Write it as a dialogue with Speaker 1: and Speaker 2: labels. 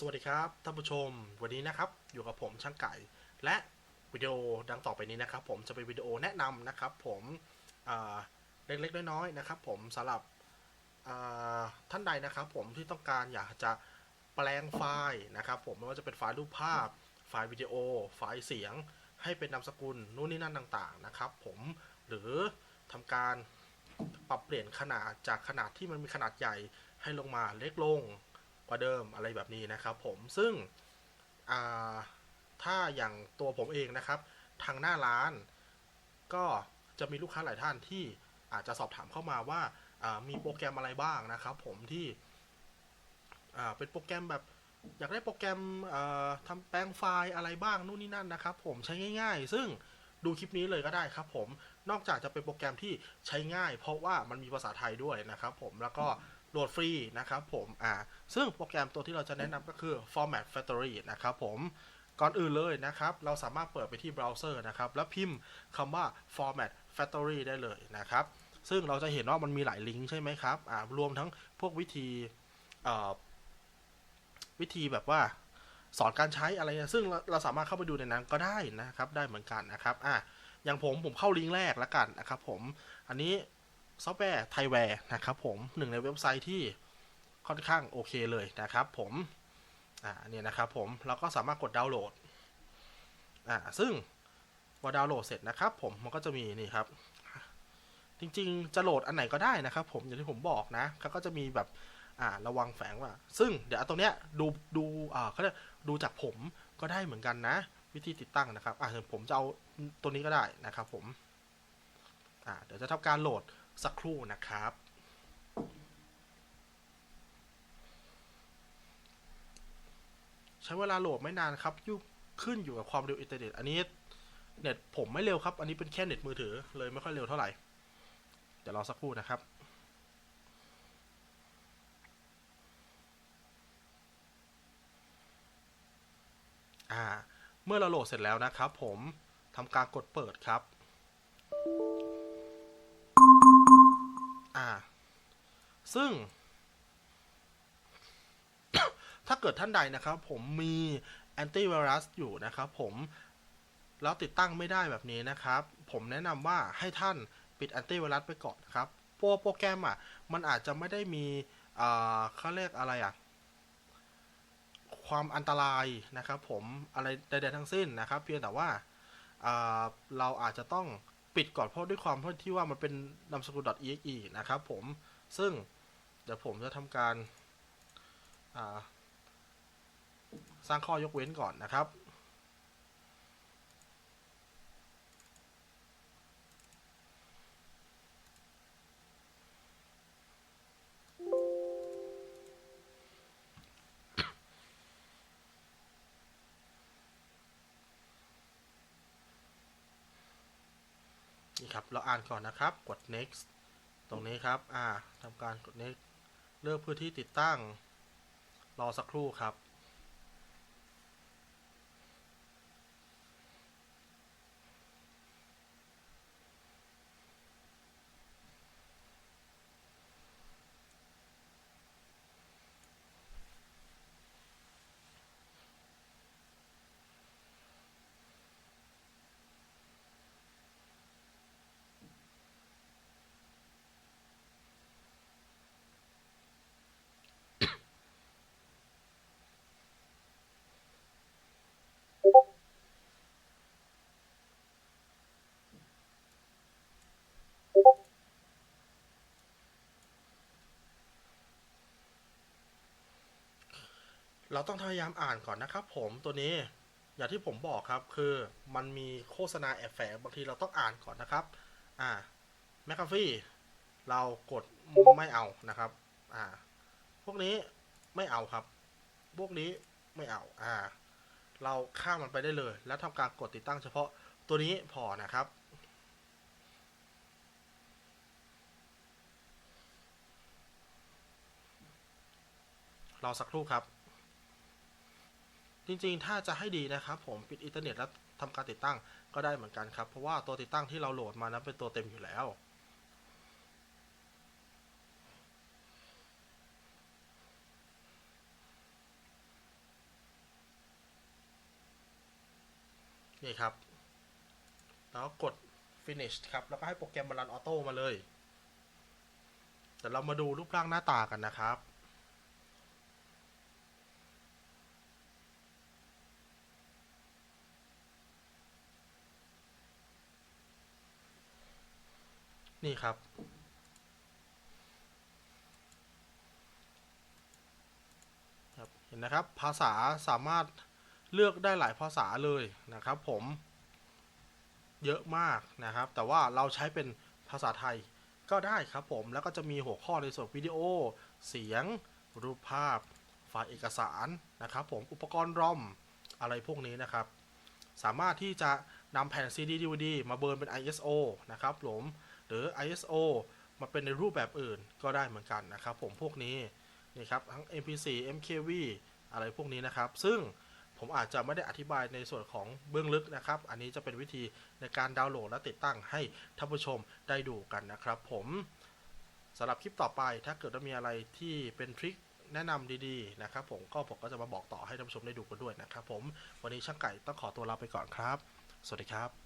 Speaker 1: สวัสดีครับท่านผู้ชม วันนี้นะครับอยู่กับผมช่างไก่ และวิดีโอดังต่อไปนี้นะครับ ผมจะเป็นวิดีโอแนะนำนะครับ ผมเล็กๆน้อยๆนะครับ ผมสำหรับท่านใดนะครับ ผมที่ต้องการอยากจะแปลงไฟล์นะครับ ผมไม่ว่าจะเป็นไฟล์รูปภาพ ไฟล์วิดีโอ ไฟล์เสียง ให้เป็นนามสกุลนู่นนี่นั่นต่างๆนะครับ ผมหรือทำการปรับเปลี่ยนขนาดจากขนาดที่มันมีขนาดใหญ่ให้ลงมาเล็กลง กว่าเดิมอะไรแบบนี้นะครับผมซึ่งถ้าอย่างตัวผมเองนะครับ ทางหน้าร้าน ก็จะมีลูกค้าหลายท่านที่อาจจะสอบถามเข้ามาว่าามีโปรแกรมอะไรบ้างนะครับ ผมที่เป็นโปรแกรมแบบอยากได้โปรแกรมอ่าทำแปลงไฟล์อะไรบ้างนู่นนี่นั่นนะครับ ผมใช้ง่าย ๆ ซึ่งดูคลิปนี้เลยก็ได้ครับ ผมนอกจากจะเป็นโปรแกรมที่ใช้ง่าย เพราะว่ามันมีภาษาไทยด้วยนะครับ ผมแล้วก็ โหลดฟรีนะครับผมอ่าซึ่งโปรแกรมตัวที่เราจะแนะนำก็คือ Format Factory นะครับผมก่อนอื่นเลยนะครับ เราสามารถเปิดไปที่เบราว์เซอร์นะครับ แล้วพิมพ์คำว่า Format Factory ได้เลยนะครับ ซึ่งเราจะเห็นว่ามันมีหลายลิงก์ใช่ไหมครับอ่ารวมทั้งพวกวิธีเอ่อวิธีแบบว่าสอนการใช้อะไรนะซึ่งเราเราสามารถเข้าไปดูในนั้นก็ได้นะครับ ได้เหมือนกันนะครับอะอย่างผมผมเข้าลิงก์แรกแล้วกันนะครับผม อันนี้ ซอฟต์แวร์ไทยแวร์นะครับผมหนึ่งในเว็บไซต์ที่ค่อนข้างโอเคเลยนะครับผมอ่าเนี่ยนะครับผมเราก็สามารถกดดาวน์โหลดอ่าซึ่งพอดาวน์โหลดเสร็จนะครับผมมันก็จะมีนี่ครับ จริงๆจะโหลดอันไหนก็ได้นะครับผมอย่างที่ผมบอกนะเขาก็จะมีแบบอ่าระวังแฝงว่า ซึ่งเดี๋ยวเอาตรงเนี้ยดูดูอ่าเขาเรียกดูจากผมก็ได้เหมือนกันนะ วิธีติดตั้งนะครับอ่าผมจะเอาตัวนี้ก็ได้นะครับผมอ่าเดี๋ยวจะทำการโหลด สักครู่นะครับ ใช้เวลาโหลดไม่นานครับยุขึ้นอยู่กับความเร็วอินเทอร์เน็ตอันนี้เน็ตผมไม่เร็วครับ อันนี้เป็นแค่เน็ตมือถือเลยไม่ค่อยเร็วเท่าไหร่เดี๋ยวรอสักครู่นะครับอ่าเมื่อเราโหลดเสร็จแล้วนะครับ ผมทำการกดเปิดครับ ซึ่ง ถ้าเกิดท่านใดนะครับ ผมมีแอนตี้ไวรัสอยู่นะครับผมแล้วติดตั้งไม่ได้แบบนี้นะครับ ผมแนะนำว่าให้ท่านปิดแอนตี้ไวรัสไปก่อนนะครับโปรโปรแกรมอะ มันอาจจะไม่ได้มีเขาเรียกอะไรอะ ความอันตรายนะครับ ผมอะไรใดๆทั้งสิ้นนะครับ เพียงแต่ว่าอ่าเราอาจจะต้องปิดก่อนเพราะด้วยความที่ว่ามันเป็นนามสกุล .exe นะครับผมซึ่ง เดี๋ยวผมจะทำการาสร้างข้อยกเว้นก่อนนะครับ นี่ครับ เราอ่านก่อนนะครับ กด next ตรงนี้ครับ อ่าทำการกด next เลือกพื้นที่ติดตั้ง รอสักครู่ครับ เราต้องพยายามอ่านก่อนนะครับผมตัวนี้อย่างที่ผมบอกครับคือมันมีโฆษณาแอบแฝงบางทีเราต้องอ่านก่อนนะครับ อ่าแมคคาฟี่เรากดไม่เอานะครับ อ่า พวกนี้ไม่เอาครับ พวกนี้ไม่เอา อ่า เราข้ามมันไปได้เลย แล้วทำการกดติดตั้งเฉพาะตัวนี้พอนะครับ รอสักครู่ครับ จริงๆ ถ้าจะให้ดีนะครับผมปิดอินเทอร์เน็ตแล้วทำการติดตั้งก็ได้เหมือนกันครับ เพราะว่าตัวติดตั้งที่เราโหลดมานั้นเป็นตัวเต็มอยู่แล้วนี่ครับ แล้วกด finish ครับ แล้วก็ให้โปรแกรมมันรันออโต้มาเลย แต่เรามาดูรูปร่างหน้าตากันนะครับ นี่ครับครับ เห็นนะครับ ภาษาสามารถเลือกได้หลายภาษาเลยนะครับผม เยอะมากนะครับ แต่ว่าเราใช้เป็นภาษาไทยก็ได้ครับผม แล้วก็จะมีหัวข้อในส่วนวิดีโอ เสียง รูปภาพ ไฟล์เอกสารนะครับผม อุปกรณ์รอมอะไรพวกนี้นะครับ สามารถที่จะนำแผ่น CD DVD มาเบิร์นเป็น ISO นะครับผม หรือ ISO มาเป็นในรูปแบบอื่นก็ได้เหมือนกันนะครับ ผมพวกนี้นี่ครับทั้ง MP4 MKV อะไรพวกนี้นะครับ ซึ่งผมอาจจะไม่ได้อธิบายในส่วนของเบื้องลึกนะครับ อันนี้จะเป็นวิธีในการดาวน์โหลดและติดตั้งให้ท่านผู้ชมได้ดูกันนะครับ ผมสำหรับคลิปต่อไปถ้าเกิดว่ามีอะไรที่เป็นทริคแนะนำดีๆนะครับ ผมก็ผมก็จะมาบอกต่อให้ท่านผู้ชมได้ดูกันด้วยนะครับ ผมวันนี้ช่างไก่ต้องขอตัวลาไปก่อนครับ สวัสดีครับ